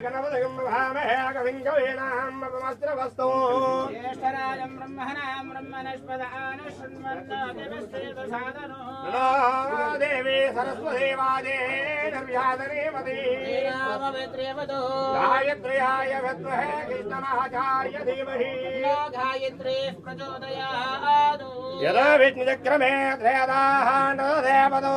గణపతిం భామహే కవిం కవీనామస్త్రవస్తు జ్యేష్ఠరాజం బ్రహ్మణాం బ్రహ్మణస్పదాన శృణ్వన్నోతిమశ్చేతసాదనో దేవి సరస్వతి వాదే నిర్వ్యాధనేమతి శ్రీరామవిత్రేవదో గాయత్ర్యాయ విద్మహే కృష్ణమాచార్య ధీమహి గాయత్రీ ప్రచోదయాదు యదా విష్ణుచక్రమే త్రేదాహాండదేవదో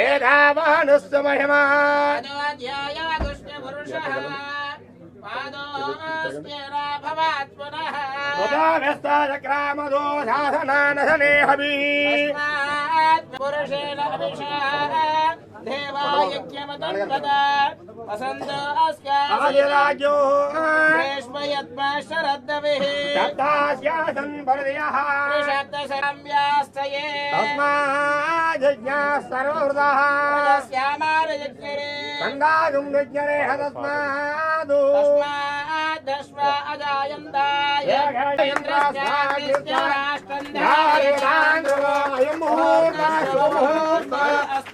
ఏదావానుస్సు మహిమా శాసనానసనేహబీ తస్మాత్ పురుషేణ అభిషా దేవాయజ్ఞమతం తదా వసంతో అస్యాసి ఆదిరాజ్యో గ్రీష్మయత్మశరద్దవిః శబ్దాస్యాసన్ పరదయః త్రిశబ్దశరమ్యాస్తయే తస్మాజ్ఞా సర్వహృదః శ్యామారయజ్ఞరే సంగాగం విజ్ఞరేహ తస్మాదు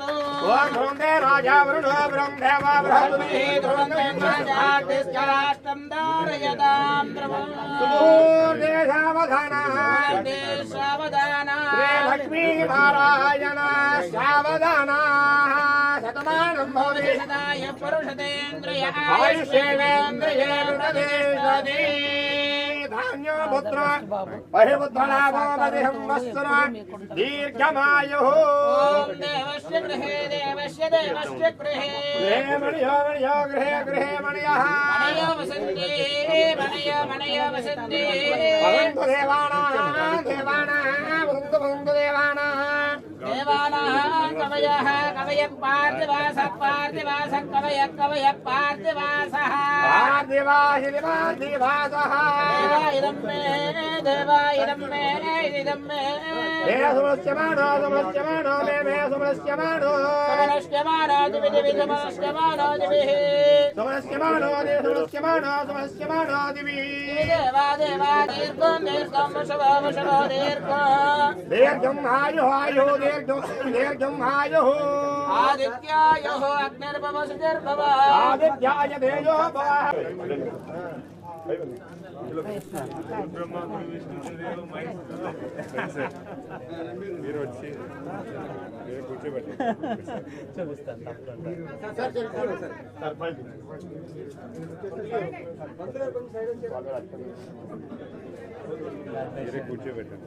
తస్మాత్ దశ్వ అజాయంతాయ అస్తు ఓం బృందే రాజా వరుణో బృందేవ బృహస్పతి రాష్ట్రం ధారయతాం ద్రవం సుమూర్తే సావధాన సావధాన శ్రీ లక్ష్మీ నారాయణ సావధాన శతమానం భవతి సదాయ పురుషతేంద్రియ ఆయుష్యేంద్రియే వృణదేశది ధాన్యో పుత్ర బహిపుత్రలాభోపదిహం వస్తున దీర్ఘమాయు ఓం దేవస్య గృహే దేవస్య దేవస్య గృహే గృహే మణియో మణియో గృహే గృహే మణియ మనయ వసంతి మనయ మనయ వసంతి భవంతు దేవానా పార్థివాస కవయ కవయ పార్థివాసః ఇదం మే దేవా ఇదం మే ఇదం మే మే సుమస్యమానో సుమస్యమానో మే మే సుమస్యమానో సుమస్యమానో దే సుమస్యమానో సుమస్యమానో దివి దేవా దేవా దీర్ఘం దీర్ఘం వశవ వశవ దీర్ఘం దీర్ఘం ఆయు ఆయు దీర్ఘం దీర్ఘం ఆయు ఆదిత్యాయో అగ్నిర్భవసి దీర్ఘవ ఆదిత్యాయ తేజో మీరు వచ్చి కూర్చోబెట్టి మీరే కూర్చోబెట్టండి.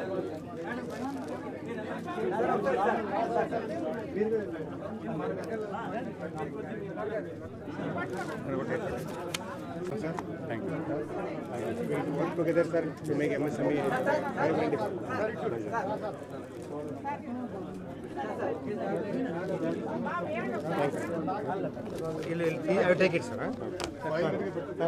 Sir, thank you. Uh, we will work together, sir, to make MSME very wonderful. Thank you. I will take it, sir. Huh?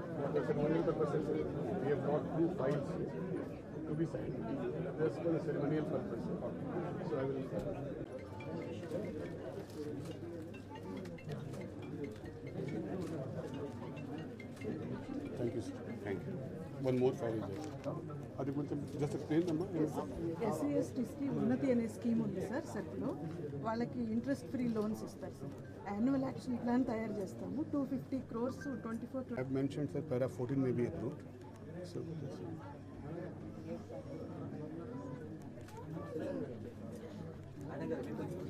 the ceremonial purposes, we have got two files to be signed. Just for the ceremonial purpose. So I will. Thank you, sir. Thank you. One more file is there. అది కొంచెం just explain అమ్మా SC ఎస్టీస్కి ఉన్నతి అనే scheme ఉంది sir సెట్లో వాళ్ళకి interest free loans ఇస్తారు sir annual action plan తయారు చేస్తాము two fifty crores twenty four I've mentioned that para 14 may be approved. So,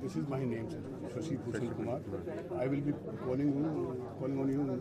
this is my name, sir. Shashi Bhushan Kumar. I will be calling you, calling on you.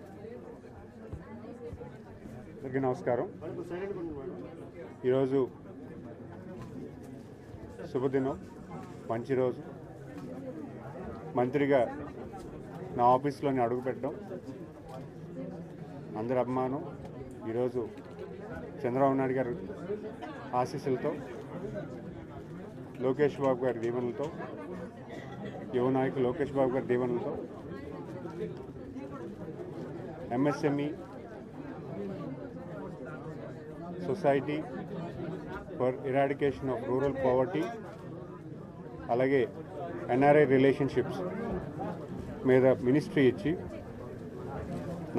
అందరికీ నమస్కారం. ఈరోజు శుభదినం మంచి రోజు. మంత్రిగా నా ఆఫీస్లోని అడుగుపెట్టడం అందరి అభిమానం. ఈరోజు చంద్రబాబు నాయుడు గారు ఆశీస్సులతో లోకేష్ బాబు గారి దీవెనలతో యువ నాయకులు లోకేష్ బాబు గారి దీవెనలతో MSME society for eradication of rural poverty అలాగే ఎన్ఆర్ఐ రిలేషన్షిప్స్ మీద మినిస్ట్రీ ఇచ్చి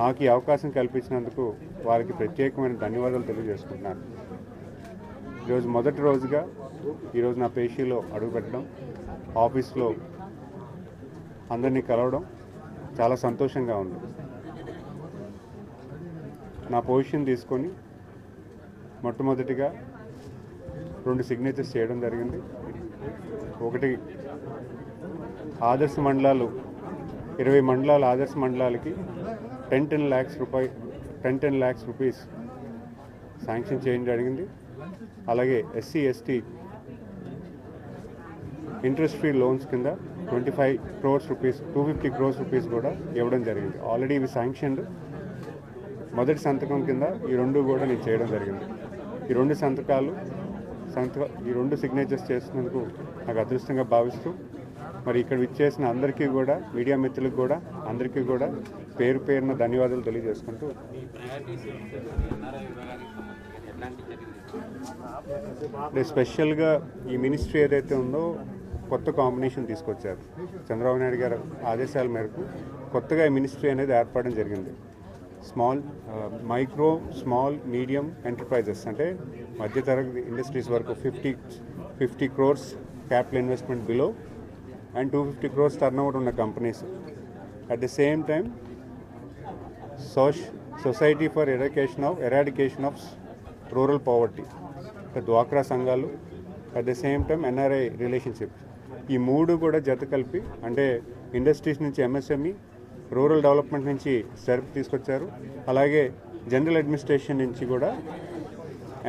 నాకు ఈ అవకాశం కల్పించినందుకు వారికి ప్రత్యేకమైన ధన్యవాదాలు తెలియజేసుకుంటున్నాను. ఈరోజు మొదటి రోజుగా ఈరోజు నా పేషీలో అడుగుపెట్టడం ఆఫీస్లో అందరినీ కలవడం చాలా సంతోషంగా ఉంది. నా పొజిషన్ తీసుకొని మొట్టమొదటిగా రెండు సిగ్నేచర్స్ చేయడం జరిగింది. ఒకటి ఆదర్శ మండలాలు ఇరవై మండలాల ఆదర్శ మండలాలకి టెన్ టెన్ ల్యాక్స్ రూపాయి ten ten lakhs rupees sanction చేయడం జరిగింది. అలాగే SC ST interest free loans కింద twenty five crores rupees two fifty crores rupees కూడా ఇవ్వడం జరిగింది. ఆల్రెడీ ఇవి శాంక్షన్డ్ మొదటి సంతకం కింద ఈ రెండు కూడా నేను చేయడం జరిగింది. ఈ రెండు సంతకాలు సంతక ఈ రెండు సిగ్నేచర్స్ చేసినందుకు నాకు అదృష్టంగా భావిస్తూ మరి ఇక్కడ విచ్చేసిన అందరికీ కూడా మీడియా మిత్రులకు కూడా అందరికీ కూడా పేరు పేరున ధన్యవాదాలు తెలియజేసుకుంటూ. అంటే స్పెషల్గా ఈ మినిస్ట్రీ ఏదైతే ఉందో కొత్త కాంబినేషన్ తీసుకొచ్చారు. చంద్రబాబు నాయుడు గారి ఆదేశాల మేరకు కొత్తగా ఈ మినిస్ట్రీ అనేది ఏర్పడడం జరిగింది. Small micro small medium enterprises. అంటే మధ్యతరగతి ఇండస్ట్రీస్ వరకు fifty fifty crores capital investment below and two fifty crores turn over ఉన్న companies. At the same time soc society for education of eradication of rural poverty డ్వాక్రా సంఘాలు. At the same time NRI relationship ఈ మూడు కూడా జత కలిపి అంటే industries నుంచి ఎంఎస్ఎంఈ రూరల్ డెవలప్మెంట్ నుంచి సెర్ప్ తీసుకొచ్చారు. అలాగే జనరల్ అడ్మినిస్ట్రేషన్ నుంచి కూడా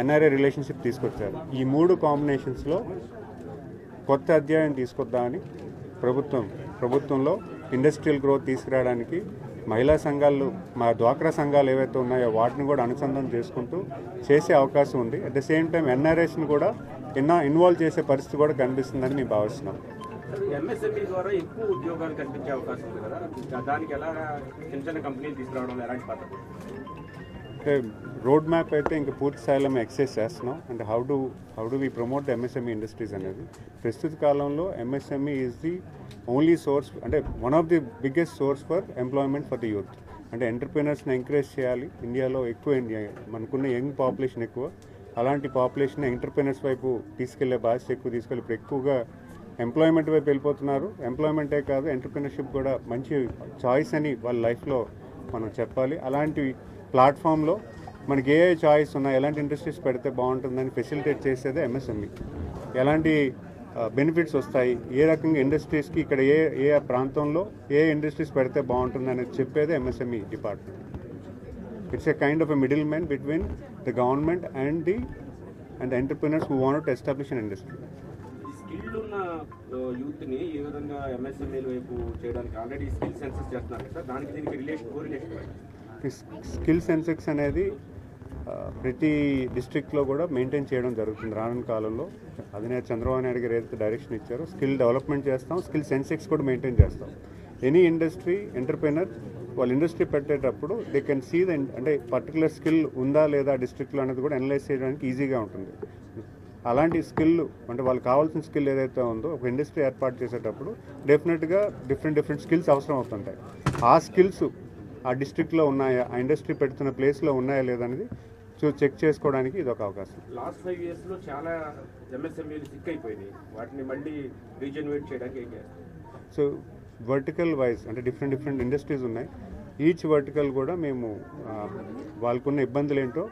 ఎన్ఆర్ఏ రిలేషన్షిప్ తీసుకొచ్చారు. ఈ మూడు కాంబినేషన్స్లో కొత్త అధ్యాయం తీసుకొద్దామని ప్రభుత్వం ప్రభుత్వంలో ఇండస్ట్రియల్ గ్రోత్ తీసుకురావడానికి మహిళా సంఘాలు మా డ్వాక్రా సంఘాలు ఏవైతే ఉన్నాయో వాటిని కూడా అనుసంధానం చేసుకుంటూ చేసే అవకాశం ఉంది. అట్ ద సేమ్ టైం ఎన్ఆర్ఎస్ని కూడా ఇన్నా ఇన్వాల్వ్ చేసే పరిస్థితి కూడా కనిపిస్తుందని మేము భావిస్తున్నాం. ఎంఎస్ఎంఈ ద్వారా ఎక్కువ ఉద్యోగాలు కల్పించే అవకాశం ఉంది కదా. దానికి ఎలా చిన్న చిన్న కంపెనీలు తీసుకురావడం ఎలాంటి పద్ధతి? అంటే రోడ్ మ్యాప్ అయితే ఇంకా పూర్తి స్థాయిలో మేము ఎక్సైజ్ చేస్తున్నాం. అంటే how do how do we promote the MSME industries అనేది. ప్రస్తుత కాలంలో MSME is the only source అంటే one of the biggest source for employment for the youth అంటే ఎంటర్ప్రీనర్స్ని ఎంకరేజ్ చేయాలి. ఇండియాలో ఎక్కువ మనకున్న యంగ్ పాపులేషన్ ఎక్కువ. అలాంటి పాపులేషన్ ఎంటర్ప్రీనర్స్ వైపు తీసుకెళ్ళే బాధ్యత ఎక్కువ తీసుకెళ్ళి ఇప్పుడు ఎక్కువగా ఎంప్లాయ్మెంట్ వైపు వెళ్ళిపోతున్నారు. ఎంప్లాయ్మెంటే కాదు ఎంటర్ప్రినర్షిప్ కూడా మంచి చాయిస్ అని వాళ్ళ లైఫ్లో మనం చెప్పాలి. అలాంటి ప్లాట్ఫామ్లో మనకి ఏ ఏ చాయిస్ ఉన్నాయి ఎలాంటి ఇండస్ట్రీస్ పెడితే బాగుంటుందని ఫెసిలిటేట్ చేసేదే ఎంఎస్ఎంఈ ఎలాంటి బెనిఫిట్స్ వస్తాయి ఏ రకంగా ఇండస్ట్రీస్కి ఇక్కడ ఏ ఏ ప్రాంతంలో ఏ ఇండస్ట్రీస్ పెడితే బాగుంటుంది అనేది చెప్పేదే MSME department it's a kind of a middle man between the government and the and entrepreneurs who want to establish an industry ఈ ఉన్న ఏ విధంగా ఎంఎస్ఎంఏల వైపు చేయడానికి ఆల్రెడీ స్కిల్ సెన్సెస్ చేస్తున్నారు సార్. దానికి దీనికి రిలేషన్ కోరిలేషన్ స్కిల్ సెన్సెక్స్ అనేది ప్రతి డిస్ట్రిక్ట్లో కూడా మెయింటైన్ చేయడం జరుగుతుంది రానున్న కాలంలో. అధినేత చంద్రబాబు నాయుడు గారు ఏదైతే డైరెక్షన్ ఇచ్చారో స్కిల్ డెవలప్మెంట్ చేస్తాం స్కిల్ సెన్సెక్స్ కూడా మెయింటైన్ చేస్తాం. ఎనీ ఇండస్ట్రీ ఎంటర్ప్రైనర్ వాళ్ళు ఇండస్ట్రీ పెట్టేటప్పుడు దే కెన్ సీ ద అంటే పర్టికులర్ స్కిల్ ఉందా లేదా డిస్ట్రిక్ట్లో అనేది కూడా అనలైజ్ చేయడానికి ఈజీగా ఉంటుంది. అలాంటి స్కిల్ అంటే వాళ్ళకి కావాల్సిన స్కిల్ ఏదైతే ఉందో ఒక ఇండస్ట్రీ ఏర్పాటు చేసేటప్పుడు డెఫినెట్గా డిఫరెంట్ డిఫరెంట్ స్కిల్స్ అవసరం అవుతుంటాయి. ఆ స్కిల్స్ ఆ డిస్ట్రిక్ట్లో ఉన్నాయా ఆ ఇండస్ట్రీ పెడుతున్న ప్లేస్లో ఉన్నాయా లేదా అనేది చూ చెక్ చేసుకోవడానికి ఇది ఒక అవకాశం. లాస్ట్ ఫైవ్ ఇయర్స్లో చాలా ఎంఎస్ఎంఈలు సిక్ అయిపోయినాయి. వాటిని మళ్ళీ రీజనరేట్ చేయడానికి ఏం చేస్తారు? సో వర్టికల్ వైజ్ అంటే డిఫరెంట్ డిఫరెంట్ ఇండస్ట్రీస్ ఉన్నాయి. ఈచ్ వర్టికల్ కూడా మేము వాళ్ళకున్న ఇబ్బందులు ఏంటో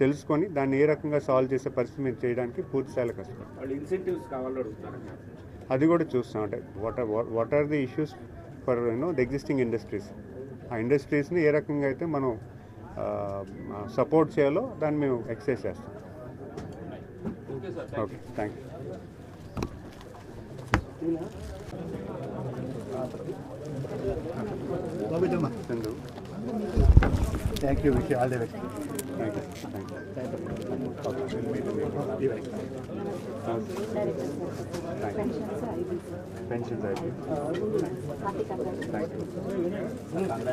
తెలుసుకొని దాన్ని ఏ రకంగా సాల్వ్ చేసే పరిస్థితి మేము చేయడానికి పూర్తి స్థాయిలో అడుగుతున్నారు? అది కూడా చూస్తాం అంటే what are what are the issues for you know the existing industries ఆ ఇండస్ట్రీస్ని ఏ రకంగా అయితే మనం సపోర్ట్ చేయాలో దాన్ని మేము ఎక్సైజ్ చేస్తాం. Okay thank you Thank you. Wish you all the best. Thank you. Thank you. Thank you. Thank you.